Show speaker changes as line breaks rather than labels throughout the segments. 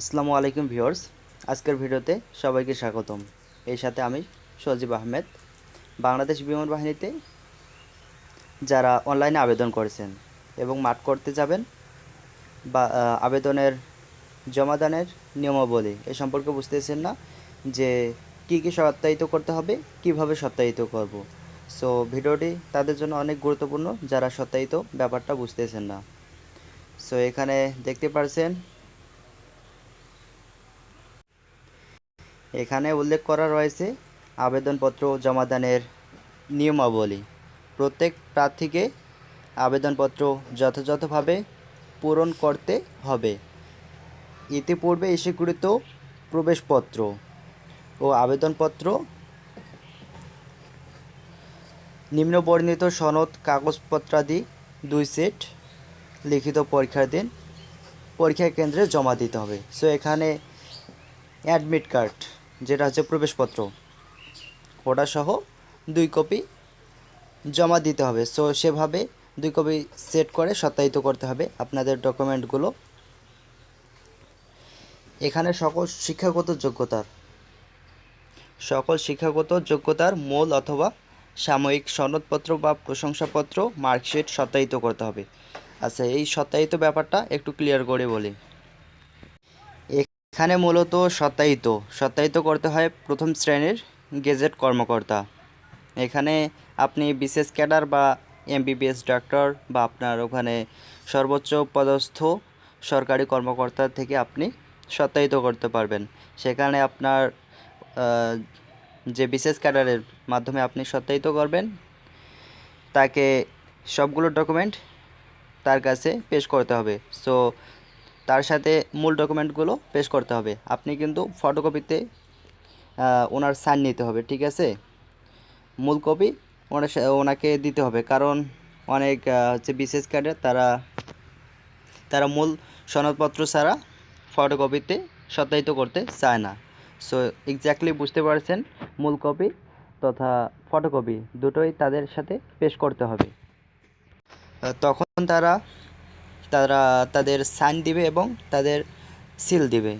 আসসালামু আলাইকুম ভিউয়ার্স, আজকের ভিডিওতে সবাইকে স্বাগতম। এই সাথে আমি সজীব আহমেদ, বাংলাদেশ বিমান বাহিনীতে যারা অনলাইনে আবেদন করেছেন এবং মাঠ করতে যাবেন বা আবেদনের জমাদানের নিয়মাবলী এ সম্পর্কে বুঝতেছেন না যে কি কি সত্যায়িত করতে হবে, কীভাবে সত্যায়িত করব। সো, ভিডিওটি তাদের জন্য অনেক গুরুত্বপূর্ণ যারা সত্যায়িত ব্যাপারটা বুঝতেছেন না। সো, এখানে দেখতে পারছেন এখানে উল্লেখ করা রয়েছে আবেদনপত্র জমাদানের নিয়মাবলী। প্রত্যেক প্রার্থীকে আবেদনপত্র যথাযথভাবে পূরণ করতে হবে। ইতিপূর্বে ইস্যুকৃত প্রবেশপত্র ও আবেদনপত্র, নিম্নবর্ণিত সনদ, কাগজপত্রাদি দুই সেট লিখিত পরীক্ষার দিন পরীক্ষা কেন্দ্রে জমা দিতে হবে। সো এখানে অ্যাডমিট কার্ড যেটা হচ্ছে প্রবেশপত্র। ওটা সহ দুই কপি জমা দিতে হবে। সো সেভাবে দুই কপি সেট করে সত্যায়িত করতে হবে আপনাদের ডকুমেন্টগুলো এখানে সকল শিক্ষাগত যোগ্যতার, সকল শিক্ষাগত যোগ্যতার মূল অথবা সাময়িক সনদপত্র বা প্রশংসাপত্র, মার্কশিট সত্যায়িত করতে হবে। আচ্ছা এই সত্যায়িত ব্যাপারটা একটু ক্লিয়ার করে বলি। এখানে মূলত সত্যায়িত। সত্যায়িত করতে হয় প্রথম শ্রেণির গেজেট কর্মকর্তা। এখানে আপনি বিশেষ ক্যাডার বা এমবিবিএস ডাক্তার বা আপনার ওখানে সর্বোচ্চ পদস্থ সরকারি কর্মকর্তা থেকে আপনি সত্যায়িত করতে পারবেন। সেখানে আপনার যে বিশেষ ক্যাডারের মাধ্যমে আপনি সত্যায়িত করবেন, তাকে সবগুলো ডকুমেন্ট তার কাছে পেশ করতে হবে। সো তার সাথে মূল ডকুমেন্টগুলো পেশ করতে হবে। আপনি কিন্তু ফটোকপিতে ওনার সাইন নিতে হবে, ঠিক আছে? মূল কপি ওনার ওনাকে দিতে হবে, কারণ অনেক হচ্ছে বিশেষ কার্ডের তারা তারা মূল সনদপত্র ছাড়া ফটোকপিতে সত্যায়িত করতে চায় না। সো এক্স্যাক্টলি বুঝতে পারছেন, মূল কপি তথা ফটোকপি দুটোই তাদের সাথে পেশ করতে হবে। তখন তারা তারা তাদের সাইন দিবে এবং তাদের সিল দিবে।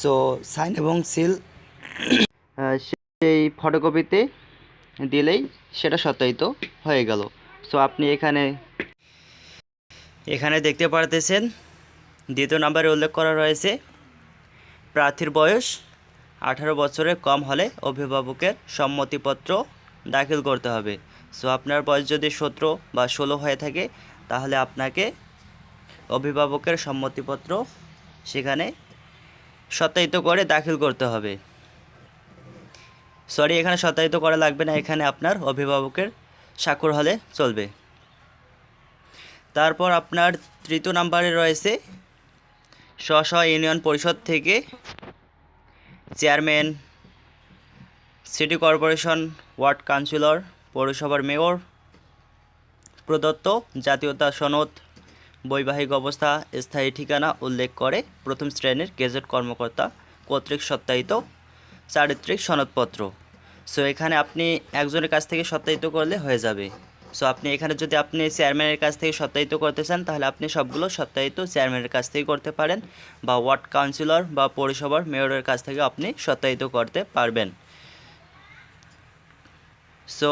সো সাইন এবং সিল সেই ফটোকপিতে দিলেই সেটা সত্যায়িত হয়ে গেল। সো আপনি এখানে এখানে দেখতে পারতেছেন, দ্বিতীয় নাম্বারে উল্লেখ করা রয়েছে, প্রার্থীর বয়স আঠারো বছরের কম হলে অভিভাবকের সম্মতিপত্র দাখিল করতে হবে। সো আপনার বয়স যদি সতেরো বা ষোলো হয়ে থাকে, তাহলে আপনাকে অভিভাবকের সম্মতিপত্র সেখানে সত্যায়িত করে দাখিল করতে হবে। সরি এখানে সত্যায়িত করা লাগবে না, এখানে আপনার অভিভাবকের স্বাক্ষর হলে চলবে। তারপর আপনার তৃতীয় নাম্বারে রয়েছে স্ব ইউনিয়ন পরিষদ থেকে chairman, city corporation ward councillor, পৌরসভার মেয়র প্রদত্ত জাতীয়তা সনদ বৈবাহিক অবস্থা, স্থায়ী ঠিকানা উল্লেখ করে প্রথম শ্রেণির গেজেট কর্মকর্তা কর্তৃক সত্যায়িত চারিত্রিক সনদপত্র। সো এখানে আপনি একজনের কাছ থেকে সত্যায়িত করলে হয়ে যাবে। সো আপনি এখানে যদি আপনি চেয়ারম্যানের কাছ থেকে সত্যায়িত করতে চান, তাহলে আপনি সবগুলো সত্যায়িত চেয়ারম্যানের কাছ থেকে করতে পারেন বা ওয়ার্ড কাউন্সিলর বা পৌরসভার মেয়রের কাছ থেকে আপনি সত্যায়িত করতে পারবেন। সো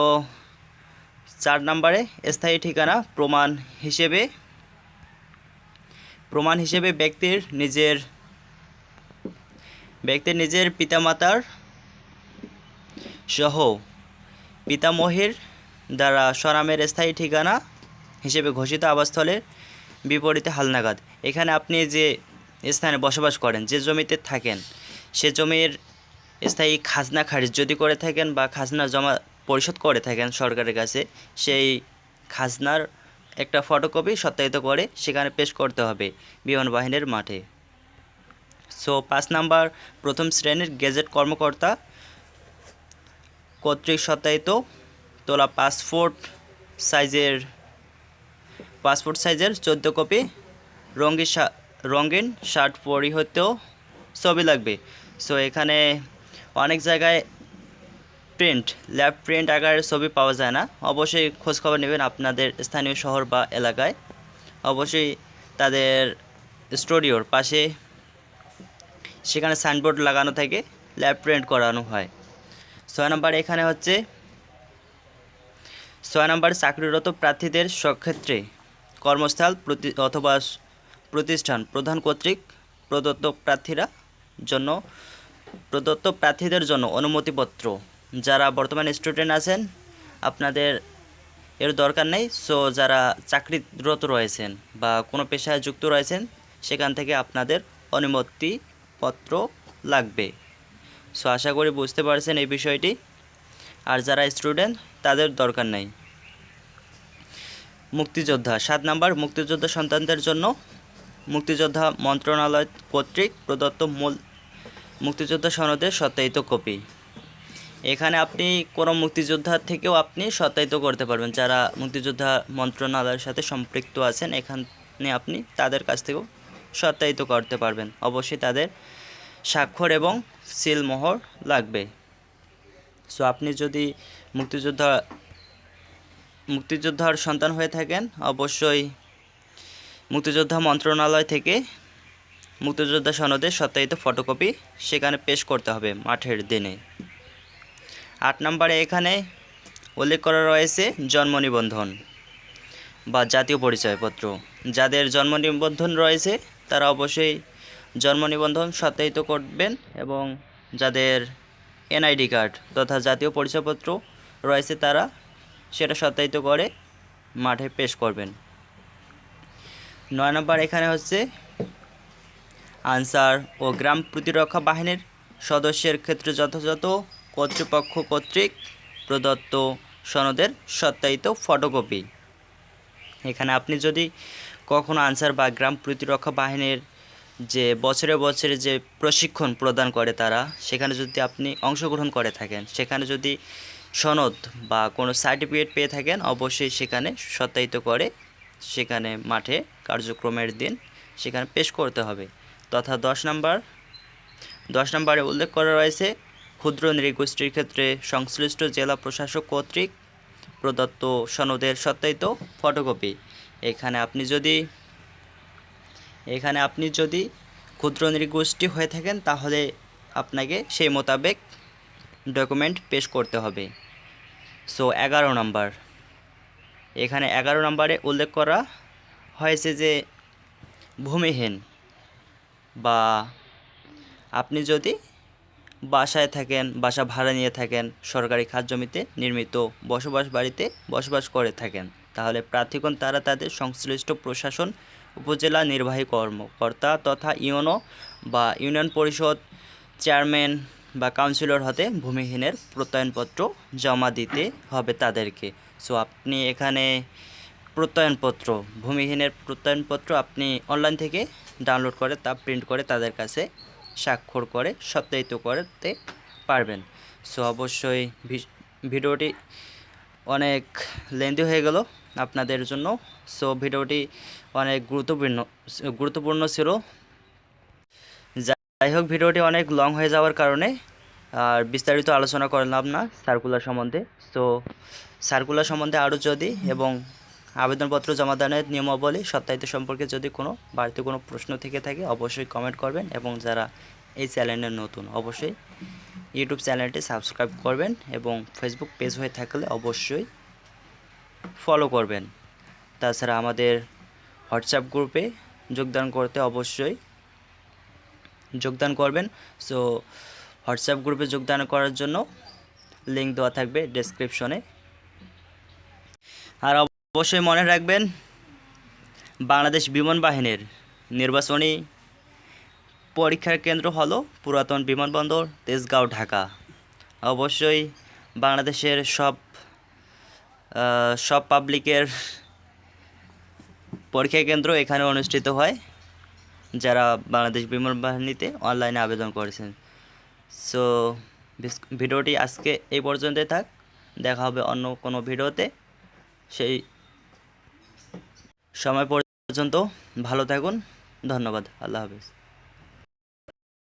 চার নম্বরে স্থায়ী ঠিকানা প্রমাণ হিসেবে প্রমাণ হিসেবে ব্যক্তির নিজের ব্যক্তির নিজের পিতামাতার সহ পিতামহীর দ্বারা সরামের স্থায়ী ঠিকানা হিসেবে ঘোষিত আবাসস্থলের বিপরীতে হালনাগাদ। এখানে আপনি যে স্থানে বসবাস করেন, যে জমিতে থাকেন, সে জমির স্থায়ী খাজনা খারিজ যদি করে থাকেন বা খাজনা জমা পরিশোধ করে থাকেন সরকারের কাছে, সেই খাজনার একটা ফটোকপি সত্যায়িত করে সেখানে পেশ করতে হবে বিমান বাহিনীর মাঠে। সো পাঁচ নাম্বার, প্রথম শ্রেণির গেজেট কর্মকর্তা কর্তৃক সত্যায়িত তোলা পাসপোর্ট সাইজের পাসপোর্ট সাইজের চোদ্দ কপি রঙিন রঙিন শার্ট পরিহিতেও ছবি লাগবে। সো এখানে অনেক জায়গায় প্রিন্ট ল্যাব প্রিন্ট আকারের ছবি পাওয়া যায় না। অবশ্যই খোঁজখবর নেবেন আপনাদের স্থানীয় শহর বা এলাকায়। অবশ্যই তাদের স্টুডিওর পাশে সেখানে সাইনবোর্ড লাগানো থাকে ল্যাব প্রিন্ট করানো হয়। ছয় নম্বর এখানে হচ্ছে, ছয় নম্বর চাকরিরত প্রার্থীদের সক্ষেত্রে কর্মস্থল, প্রতি অথবা প্রতিষ্ঠান প্রধান কর্তৃক প্রদত্ত প্রার্থীরা জন্য প্রদত্ত প্রার্থীদের জন্য অনুমতিপত্র। যারা বর্তমানে স্টুডেন্ট আছেন, আপনাদের এর দরকার নেই। সো যারা চাকরিরত রয়েছেন বা কোনো পেশায় যুক্ত রয়েছেন, সেখান থেকে আপনাদের অনুমতিপত্র লাগবে। সো আশা করি বুঝতে পারছেন এই বিষয়টি। আর যারা স্টুডেন্ট তাদের দরকার নেই। মুক্তিযোদ্ধা, সাত নাম্বার, মুক্তিযোদ্ধা সন্তানদের জন্য মুক্তিযোদ্ধা মন্ত্রণালয় কর্তৃক প্রদত্ত মূল মুক্তিযোদ্ধা সনদের সত্যায়িত কপি। এখানে আপনি কোনো মুক্তিযোদ্ধার থেকেও আপনি সত্যায়িত করতে পারবেন। যারা মুক্তিযোদ্ধা মন্ত্রণালয়ের সাথে সম্পৃক্ত আছেন, এখানে আপনি তাদের কাছ থেকেও সত্যায়িত করতে পারবেন। অবশ্যই তাদের স্বাক্ষর এবং সিলমোহর লাগবে। সো আপনি যদি মুক্তিযোদ্ধা, মুক্তিযোদ্ধার সন্তান হয়ে থাকেন, অবশ্যই মুক্তিযোদ্ধা মন্ত্রণালয় থেকে মুক্তিযোদ্ধা সনদের সত্যায়িত ফটোকপি সেখানে পেশ করতে হবে মাঠের দিনে। আট নম্বরে এখানে উল্লেখ করা রয়েছে জন্ম নিবন্ধন বা জাতীয় পরিচয়পত্র। যাদের জন্ম নিবন্ধন রয়েছে, তারা অবশ্যই জন্ম নিবন্ধন সত্যায়িত করবেন এবং যাদের এনআইডি কার্ড তথা জাতীয় পরিচয়পত্র রয়েছে, তারা সেটা সত্যায়িত করে মাঠে পেশ করবেন। নয় নম্বর এখানে হচ্ছে আনসার ও গ্রাম প্রতিরক্ষা বাহিনীর সদস্যের ক্ষেত্রে যথাযথ কর্তৃপক্ষ কর্তৃক প্রদত্ত সনদের সত্যায়িত ফটোকপি। এখানে আপনি যদি কখনো আনসার বা গ্রাম প্রতিরক্ষা বাহিনীর যে বছরে বছরে যে প্রশিক্ষণ প্রদান করে তারা, সেখানে যদি আপনি অংশগ্রহণ করে থাকেন, সেখানে যদি সনদ বা কোনো সার্টিফিকেট পেয়ে থাকেন, অবশ্যই সেখানে সত্যায়িত করে সেখানে মাঠে কার্যক্রমের দিন সেখানে পেশ করতে হবে। তথা দশ নম্বর, দশ নম্বরে উল্লেখ করা রয়েছে ক্ষুদ্র নৃগোষ্ঠীর ক্ষেত্রে সংশ্লিষ্ট জেলা প্রশাসক কর্তৃক প্রদত্ত সনদের সত্যায়িত ফটোকপি। এখানে আপনি যদি, এখানে আপনি যদি ক্ষুদ্র নৃগোষ্ঠী হয়ে থাকেন, তাহলে আপনাকে সেই মোতাবেক ডকুমেন্ট পেশ করতে হবে। সো, এগারো নম্বর। এখানে এগারো নম্বরে উল্লেখ করা হয়েছে যে, ভূমিহীন বা আপনি যদি বাসায় থাকেন, বাসা ভাড়া নিয়ে থাকেন, সরকারি খাত জমিতে নির্মিত বসবাস বাড়িতে বসবাস করে থাকেন। তাহলে প্রার্থীগণ, তারা তাদের সংশ্লিষ্ট প্রশাসন, উপজেলা নির্বাহী কর্মকর্তা তথা ইউনো বা ইউনিয়ন পরিষদ চেয়ারম্যান বা কাউন্সিলর হতে ভূমিহীনের প্রত্যয়নপত্র জমা দিতে হবে তাদেরকে। সো, আপনি এখানে প্রত্যয়নপত্র, ভূমিহীনের প্রত্যয়নপত্র আপনি অনলাইন থেকে ডাউনলোড করে তা প্রিন্ট করে তাদের কাছে স্বাক্ষর করে, সত্যায়িত করতে পারবেন। সো, অবশ্যই ভিডিওটি অনেক লেন্দি হয়ে গেল আপনাদের জন্য। সো, ভিডিওটি অনেক গুরুত্বপূর্ণ গুরুত্বপূর্ণ ছিল। যাই হোক, ভিডিওটি অনেক লং হয়ে যাওয়ার কারণে আর বিস্তারিত আলোচনা করলাম না সার্কুলার সম্বন্ধে। সো সার্কুলার সম্বন্ধে আরও যদি এবং আবেদনপত্র জমা দানের নিয়মাবলী, সত্যায়িত সম্পর্কে যদি কোনো বাড়তি কোনো প্রশ্ন থেকে থাকে, অবশ্যই কমেন্ট করবেন এবং যারা এই চ্যানেলে নতুন, অবশ্যই ইউটিউব চ্যানেলটি সাবস্ক্রাইব করবেন এবং ফেসবুক পেজ হয়ে থাকলে অবশ্যই ফলো করবেন। তাছাড়া আমাদের হোয়াটসঅ্যাপ গ্রুপে যোগদান করতে অবশ্যই যোগদান করবেন। সো হোয়াটসঅ্যাপ গ্রুপে যোগদান করার জন্য লিঙ্ক দেওয়া থাকবে ডেসক্রিপশনে আর অবশ্যই মনে রাখবেন, বাংলাদেশ বিমান বাহিনীর নির্বাচনী পরীক্ষার কেন্দ্র হলো পুরাতন বিমানবন্দর, তেজগাঁও, ঢাকা। অবশ্যই বাংলাদেশের সব সব পাবলিকের পরীক্ষা কেন্দ্র এখানে অনুষ্ঠিত হয়, যারা বাংলাদেশ বিমান বাহিনীতে অনলাইনে আবেদন করেছেন। সো ভিডিওটি আজকে এই পর্যন্তই থাক। দেখা হবে অন্য কোনো ভিডিওতে। সেই সময় পর্যন্ত ভালো থাকুন। ধন্যবাদ। আল্লাহ হাফিজ।